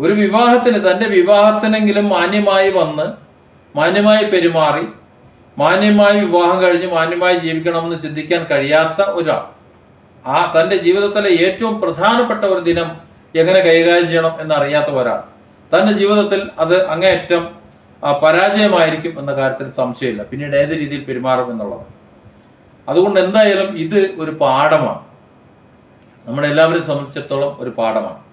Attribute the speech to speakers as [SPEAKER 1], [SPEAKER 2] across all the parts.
[SPEAKER 1] ഒരു വിവാഹത്തിന് തന്റെ വിവാഹത്തിനെങ്കിലും മാന്യമായി വന്ന് മാന്യമായി പെരുമാറി മാന്യമായി വിവാഹം കഴിഞ്ഞ് മാന്യമായി ജീവിക്കണമെന്ന് ചിന്തിക്കാൻ കഴിയാത്ത ഒരാൾ. ആ തന്റെ ജീവിതത്തിലെ ഏറ്റവും പ്രധാനപ്പെട്ട ഒരു ദിനം എങ്ങനെ കൈകാര്യം ചെയ്യണം എന്നറിയാത്ത ഒരാൾ. തന്റെ ജീവിതത്തിൽ അത് അങ്ങേയറ്റം പരാജയമായിരിക്കും എന്ന കാര്യത്തിൽ സംശയമില്ല. പിന്നീട് ഏത് രീതിയിൽ പെരുമാറും എന്നുള്ളത്. അതുകൊണ്ട് എന്തായാലും ഇത് ഒരു പാഠമാണ്. നമ്മുടെ എല്ലാവരെയും സംബന്ധിച്ചിടത്തോളം ഒരു പാഠമാണ്.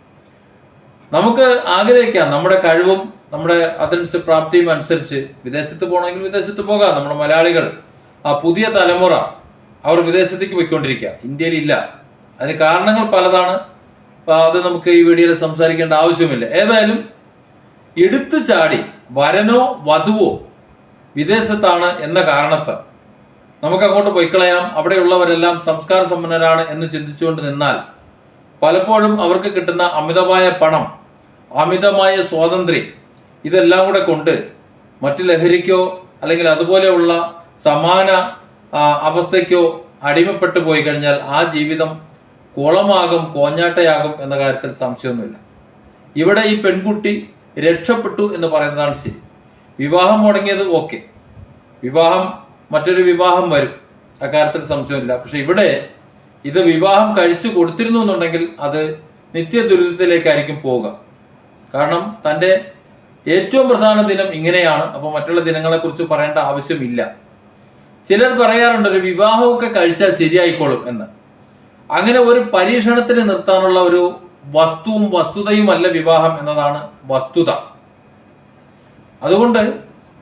[SPEAKER 1] നമുക്ക് ആഗ്രഹിക്കാം നമ്മുടെ കഴിവും നമ്മുടെ അതനുസരിച്ച് പ്രാപ്തിയും അനുസരിച്ച് വിദേശത്ത് പോകണമെങ്കിൽ വിദേശത്ത് പോകാം. നമ്മുടെ മലയാളികൾ ആ പുതിയ തലമുറ അവർ വിദേശത്തേക്ക് പോയിക്കൊണ്ടിരിക്കുക. ഇന്ത്യയിൽ ഇല്ല. അതിന് കാരണങ്ങൾ പലതാണ്. അപ്പോൾ അത് നമുക്ക് ഈ വീഡിയോയിൽ സംസാരിക്കേണ്ട ആവശ്യമില്ല. ഏതായാലും എടുത്തു ചാടി വരനോ വധുവോ വിദേശത്താണ് എന്ന കാരണത്ത് നമുക്ക് അങ്ങോട്ട് പൊയ്ക്കളയാം. അവിടെയുള്ളവരെല്ലാം സംസ്കാര സമ്പന്നരാണ് എന്ന് ചിന്തിച്ചുകൊണ്ട് നിന്നാൽ പലപ്പോഴും അവർക്ക് കിട്ടുന്ന അമിതമായ പണം അമിതമായ സ്വാതന്ത്ര്യം ഇതെല്ലാം കൂടെ കൊണ്ട് മറ്റു ലഹരിക്കോ അല്ലെങ്കിൽ അതുപോലെയുള്ള സമാന അവസ്ഥയ്ക്കോ അടിമപ്പെട്ടു പോയി കഴിഞ്ഞാൽ ആ ജീവിതം കുളമാകും കോഞ്ഞാട്ടയാകും എന്ന കാര്യത്തിൽ സംശയമൊന്നുമില്ല. ഇവിടെ ഈ പെൺകുട്ടി രക്ഷപ്പെട്ടു എന്ന് പറയുന്നതാണ് ശരി. വിവാഹം മുടങ്ങിയത് ഓക്കെ. വിവാഹം മറ്റൊരു വിവാഹം വരും. അക്കാര്യത്തിൽ സംശയമില്ല. പക്ഷെ ഇവിടെ ഇത് വിവാഹം കഴിച്ചു കൊടുത്തിരുന്നു എന്നുണ്ടെങ്കിൽ അത് നിത്യ ദുരിതത്തിലേക്കായിരിക്കും പോവുക. കാരണം തന്റെ ഏറ്റവും പ്രധാന ദിനം ഇങ്ങനെയാണ് അപ്പോൾ മറ്റുള്ള ദിനങ്ങളെക്കുറിച്ച് പറയേണ്ട ആവശ്യമില്ല. ചിലർ പറയാറുണ്ട് ഒരു വിവാഹമൊക്കെ കഴിച്ചാൽ ശരിയായിക്കോളും എന്ന്. അങ്ങനെ ഒരു പരീക്ഷണത്തിന് നിർത്താനുള്ള ഒരു വസ്തുവും വസ്തുതയുമല്ല വിവാഹം എന്നതാണ് വസ്തുത. അതുകൊണ്ട്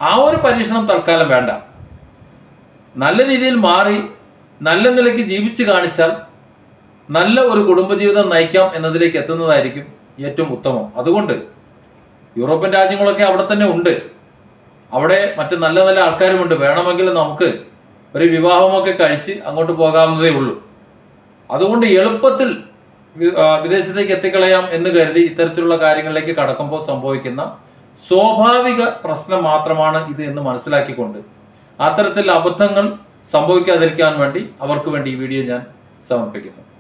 [SPEAKER 1] ആ ഒരു പരീക്ഷണം തൽക്കാലം വേണ്ട. നല്ല രീതിയിൽ മാറി നല്ല നിലയ്ക്ക് ജീവിച്ചു കാണിച്ചാൽ നല്ല ഒരു കുടുംബജീവിതം നയിക്കാം എന്നതിലേക്ക് എത്തുന്നതായിരിക്കും ഏറ്റവും ഉത്തമം. അതുകൊണ്ട് യൂറോപ്യൻ രാജ്യങ്ങളൊക്കെ അവിടെ തന്നെ ഉണ്ട്. അവിടെ മറ്റ് നല്ല നല്ല ആൾക്കാരുമുണ്ട്. വേണമെങ്കിൽ നമുക്ക് ഒരു വിവാഹമൊക്കെ കഴിച്ച് അങ്ങോട്ട് പോകാവുന്നതേ ഉള്ളൂ. അതുകൊണ്ട് എളുപ്പത്തിൽ വിദേശത്തേക്ക് എത്തിക്കളയാം എന്ന് കരുതി ഇത്തരത്തിലുള്ള കാര്യങ്ങളിലേക്ക് കടക്കുമ്പോൾ സംഭവിക്കുന്ന സ്വാഭാവിക പ്രശ്നം മാത്രമാണ് ഇത് എന്ന് മനസ്സിലാക്കിക്കൊണ്ട് അത്തരത്തിൽ അബദ്ധങ്ങൾ സംഭവിക്കാതിരിക്കാൻ വേണ്ടി അവർക്ക് വേണ്ടി ഈ വീഡിയോ ഞാൻ സമർപ്പിക്കുന്നു.